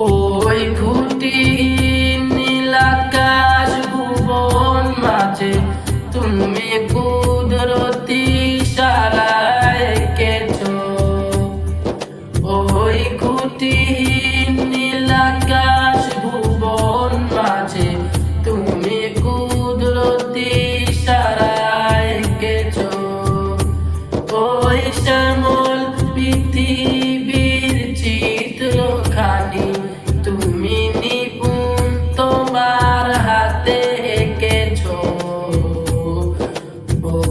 ওই খুঁটি নীলাকাশ ভুবন মাঝে তুমি কুদরতি সারায় কেছো ওই খুঁটি